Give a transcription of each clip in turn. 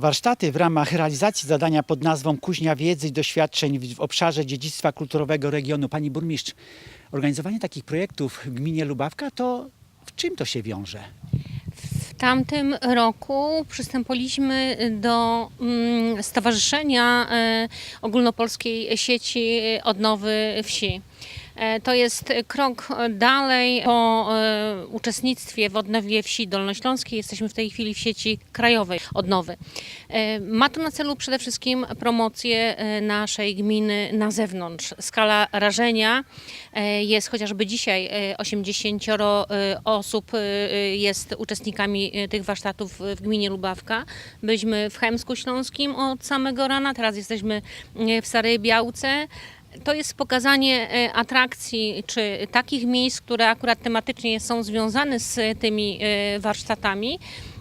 Warsztaty w ramach realizacji zadania pod nazwą Kuźnia Wiedzy i Doświadczeń w obszarze dziedzictwa kulturowego regionu. Pani burmistrz, organizowanie takich projektów w gminie Lubawka to w czym to się wiąże? W tamtym roku przystąpiliśmy do mm, Stowarzyszenia e, Ogólnopolskiej Sieci Odnowy Wsi. E, To jest krok dalej po e, uczestnictwie w odnowie wsi dolnośląskiej. Jesteśmy w tej chwili w sieci krajowej odnowy. E, Ma to na celu przede wszystkim promocję naszej gminy na zewnątrz. Skala rażenia jest chociażby dzisiaj e, 80 e, osób jest uczestnikami tych warsztatów w gminie Lubawka. Byliśmy w Chemsku Śląskim od samego rana, teraz jesteśmy w Starej Białce. To jest pokazanie e, atrakcji, czy takich miejsc, które akurat tematycznie są związane z tymi e, warsztatami.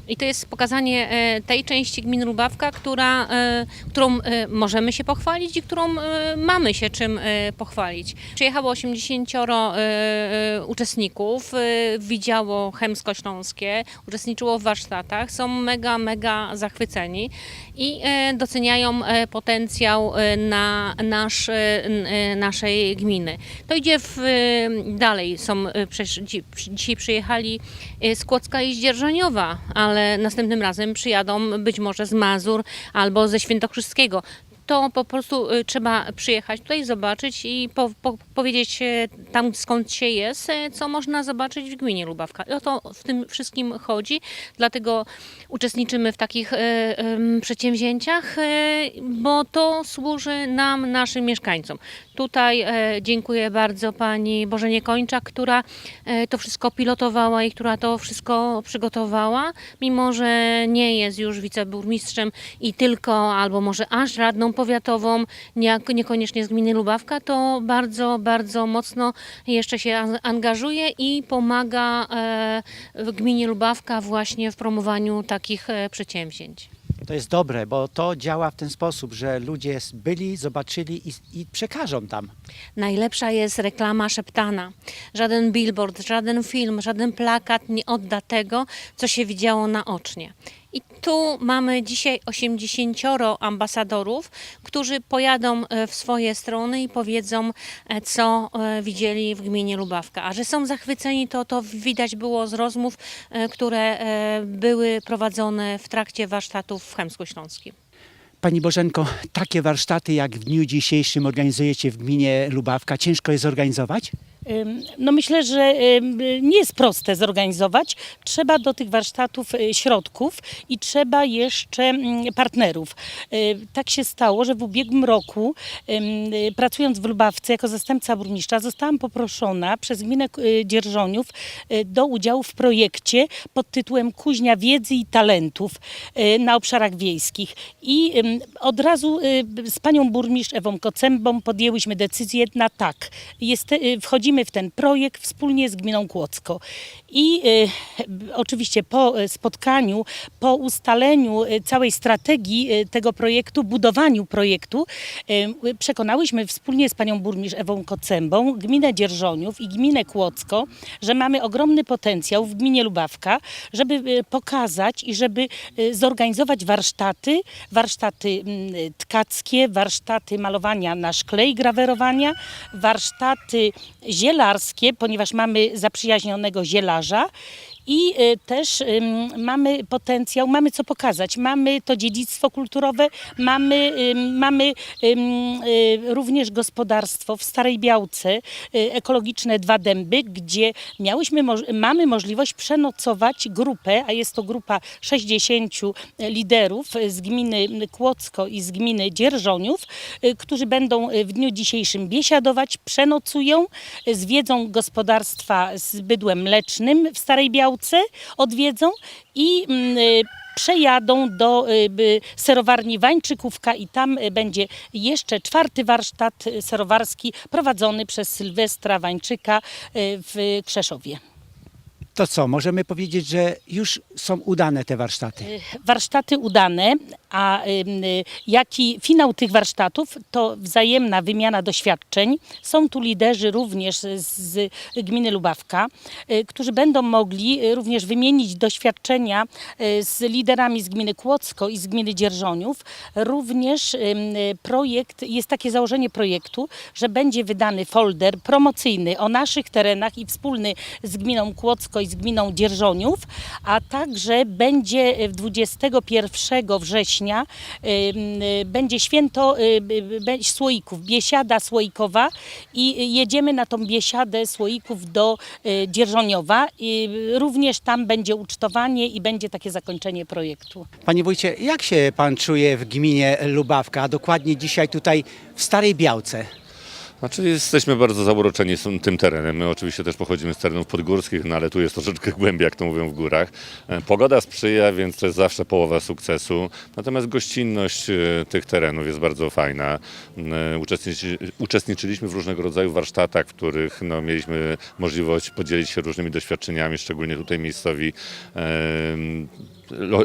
I to jest pokazanie e, tej części gminy Lubawka, która, e, którą e, możemy się pochwalić i którą mamy się czym pochwalić. Przyjechało 80 e, e, uczestników, widziało Chemsko Śląskie, uczestniczyło w warsztatach, są mega, mega zachwyceni i doceniają potencjał na nasz, naszej gminy. To idzie w, dalej. Są, dzisiaj przyjechali z Kłodzka i z Dzierżoniowa, ale następnym razem przyjadą być może z Mazur albo ze Świętokrzyskiego. To po prostu e, trzeba przyjechać tutaj, zobaczyć i po, po, powiedzieć e, tam skąd się jest, e, co można zobaczyć w gminie Lubawka. I o to w tym wszystkim chodzi, dlatego uczestniczymy w takich przedsięwzięciach, bo to służy nam, naszym mieszkańcom. Tutaj dziękuję bardzo pani Bożenie Kończak, która to wszystko pilotowała i która to wszystko przygotowała, mimo że nie jest już wiceburmistrzem i tylko, albo może aż radną powiatową, nie, niekoniecznie z gminy Lubawka, to bardzo, bardzo mocno jeszcze się an- angażuje i pomaga e, w gminie Lubawka właśnie w promowaniu takich e, przedsięwzięć. To jest dobre, bo to działa w ten sposób, że ludzie byli, zobaczyli i, i przekażą tam. Najlepsza jest reklama szeptana. Żaden billboard, żaden film, żaden plakat nie odda tego, co się widziało naocznie. I tu mamy dzisiaj 80 ambasadorów, którzy pojadą e, w swoje strony i powiedzą, e, co e, widzieli w gminie Lubawka. A że są zachwyceni, to to widać było z rozmów, które były prowadzone w trakcie warsztatów w Chemsku Śląskim. Pani Bożenko, takie warsztaty jak w dniu dzisiejszym organizujecie w gminie Lubawka, ciężko je zorganizować? No myślę, że nie jest proste zorganizować. Trzeba do tych warsztatów y, środków i trzeba jeszcze mm, partnerów. Y, Tak się stało, że w ubiegłym roku, y, pracując w Lubawce jako zastępca burmistrza, zostałam poproszona przez gminę Dzierżoniów do udziału w projekcie pod tytułem Kuźnia Wiedzy i Talentów na obszarach wiejskich. I od razu z panią burmistrz Ewą Kocębą podjęłyśmy decyzję na tak. Jest, y, wchodzimy w ten projekt wspólnie z gminą Kłodzko. I y, oczywiście po y, spotkaniu, po ustaleniu y, całej strategii y, tego projektu, budowaniu projektu, y, przekonałyśmy wspólnie z panią burmistrz Ewą Kocębą, gminę Dzierżoniów i gminę Kłodzko, że mamy ogromny potencjał w gminie Lubawka, żeby pokazać i żeby zorganizować warsztaty, warsztaty mm, tkackie, warsztaty malowania na szkle i grawerowania, warsztaty zielarskie, ponieważ mamy zaprzyjaźnionego zielarza i y, też mamy potencjał, mamy co pokazać. Mamy to dziedzictwo kulturowe, mamy, mamy y, również gospodarstwo w Starej Białce, y, ekologiczne Dwa Dęby, gdzie miałyśmy, mamy możliwość przenocować grupę, a jest to grupa 60 liderów z gminy Kłodzko i z gminy Dzierżoniów, którzy będą w dniu dzisiejszym biesiadować, przenocują, zwiedzą gospodarstwa z bydłem mlecznym w Starej Białce, odwiedzą i mm, y, przejadą do y, serowarni Wańczykówka i tam y, będzie jeszcze czwarty warsztat serowarski prowadzony przez Sylwestra Wańczyka w Krzeszowie. To co, możemy powiedzieć, że już są udane te warsztaty? Warsztaty udane, A y, jaki finał tych warsztatów to wzajemna wymiana doświadczeń. Są tu liderzy również z, gminy Lubawka, y, którzy będą mogli y, również wymienić doświadczenia z liderami z gminy Kłodzko i z gminy Dzierżoniów. Również projekt, jest takie założenie projektu, że będzie wydany folder promocyjny o naszych terenach i wspólny z gminą Kłodzko i z gminą Dzierżoniów, a także będzie w 21 września ym, y, będzie święto y, y, słoików, biesiada słoikowa i jedziemy na tą biesiadę słoików do Dzierżoniowa. Również tam będzie ucztowanie i będzie takie zakończenie projektu. Panie wójcie, jak się pan czuje w gminie Lubawka, a dokładnie dzisiaj tutaj w Starej Białce? Znaczy jesteśmy bardzo zauroczeni tym terenem. My oczywiście też pochodzimy z terenów podgórskich, no ale tu jest troszeczkę głębiej, jak to mówią w górach. E, Pogoda sprzyja, więc to jest zawsze połowa sukcesu. Natomiast gościnność e, tych terenów jest bardzo fajna. E, Uczestniczy, uczestniczyliśmy w różnego rodzaju warsztatach, w których no, mieliśmy możliwość podzielić się różnymi doświadczeniami, szczególnie tutaj miejscowi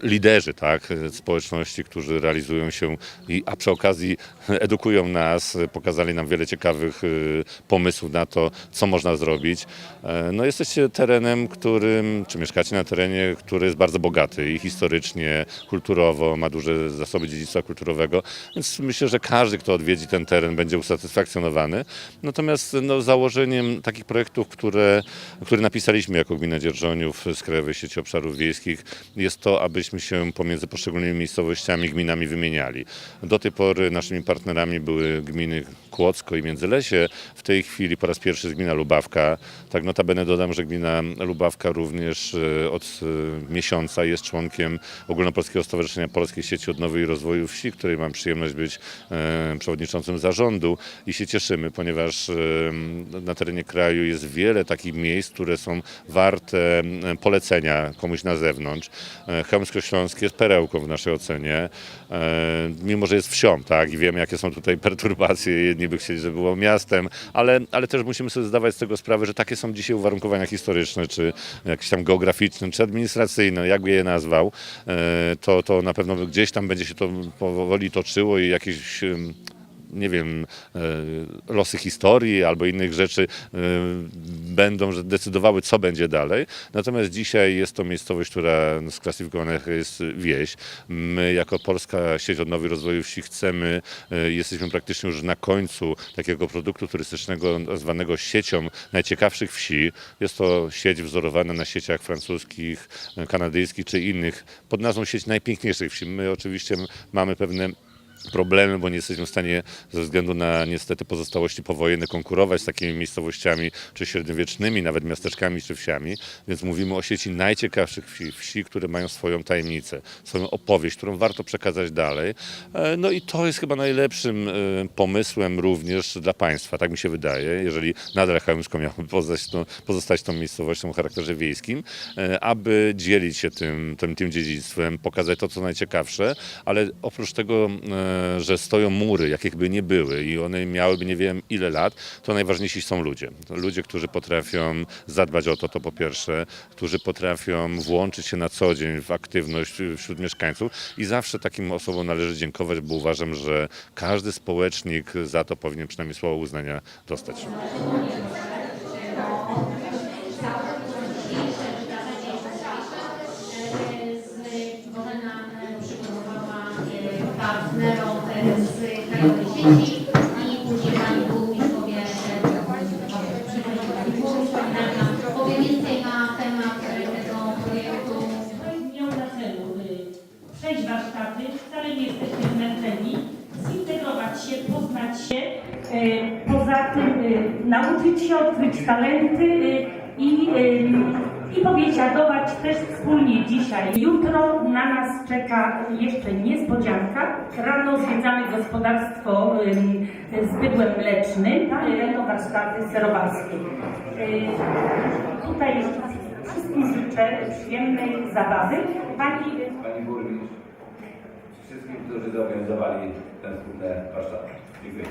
liderzy tak, społeczności, którzy realizują się, i, a przy okazji edukują nas, pokazali nam wiele ciekawych y, pomysłów na to, co można zrobić. E, No jesteście terenem, którym, czy mieszkacie na terenie, który jest bardzo bogaty i historycznie, kulturowo, ma duże zasoby dziedzictwa kulturowego, więc myślę, że każdy, kto odwiedzi ten teren, będzie usatysfakcjonowany. Natomiast no, założeniem takich projektów, które, które napisaliśmy jako Gmina Dzierżoniów z Krajowej Sieci Obszarów Wiejskich, jest to, abyśmy się pomiędzy poszczególnymi miejscowościami, gminami wymieniali. Do tej pory naszymi partnerami były gminy Kłodzko i Międzylesie. W tej chwili po raz pierwszy jest gmina Lubawka. Tak notabene dodam, że gmina Lubawka również e, od e, miesiąca jest członkiem Ogólnopolskiego Stowarzyszenia Polskiej Sieci Odnowy i Rozwoju Wsi, której mam przyjemność być e, przewodniczącym zarządu i się cieszymy, ponieważ na terenie kraju jest wiele takich miejsc, które są warte polecenia komuś na zewnątrz. Chełmsko Śląskie jest perełką w naszej ocenie, e, mimo że jest wsią, tak, i wiemy jakie są tutaj perturbacje, jedni by chcieli, żeby było miastem, ale, ale też musimy sobie zdawać z tego sprawę, że takie są dzisiaj uwarunkowania historyczne, czy jakieś tam geograficzne, czy administracyjne, jakby je nazwał, e, to, to na pewno gdzieś tam będzie się to powoli toczyło i jakieś nie wiem, e, losy historii albo innych rzeczy e, będą że decydowały, co będzie dalej. Natomiast dzisiaj jest to miejscowość, która sklasyfikowana jest wieś. My jako Polska Sieć Odnowy Rozwoju Wsi chcemy, e, jesteśmy praktycznie już na końcu takiego produktu turystycznego zwanego siecią najciekawszych wsi. Jest to sieć wzorowana na sieciach francuskich, kanadyjskich czy innych pod nazwą sieć najpiękniejszych wsi. My oczywiście mamy pewne problemy, bo nie jesteśmy w stanie ze względu na niestety pozostałości powojenne konkurować z takimi miejscowościami, czy średniowiecznymi, nawet miasteczkami, czy wsiami, więc mówimy o sieci najciekawszych wsi, wsi, które mają swoją tajemnicę, swoją opowieść, którą warto przekazać dalej. E, No i to jest chyba najlepszym e, pomysłem również dla państwa, tak mi się wydaje, jeżeli nadal Chełmsko miałoby pozostać, tą- pozostać tą miejscowością o charakterze wiejskim, e, aby dzielić się tym, tym, tym dziedzictwem, pokazać to, co najciekawsze, ale oprócz tego, że stoją mury, jakich by nie były i one miałyby nie wiem ile lat, to najważniejsi są ludzie. Ludzie, którzy potrafią zadbać o to, to po pierwsze, którzy potrafią włączyć się na co dzień w aktywność wśród mieszkańców i zawsze takim osobom należy dziękować, bo uważam, że każdy społecznik za to powinien przynajmniej słowo uznania dostać. Przejść warsztaty, wcale nie jesteśmy zmęczeni, zintegrować się, poznać się, y, poza tym y, nauczyć się, odkryć talenty y, i, i pobiesiadować też wspólnie dzisiaj. Jutro na nas czeka jeszcze niespodzianka. Rano zwiedzamy gospodarstwo z bydłem mlecznym, tam będą warsztaty serowarskie. Tutaj wszystkim życzę przyjemnej zabawy. Pani którzy zorganizowali ten wspólne warsztaty. Dziękuję.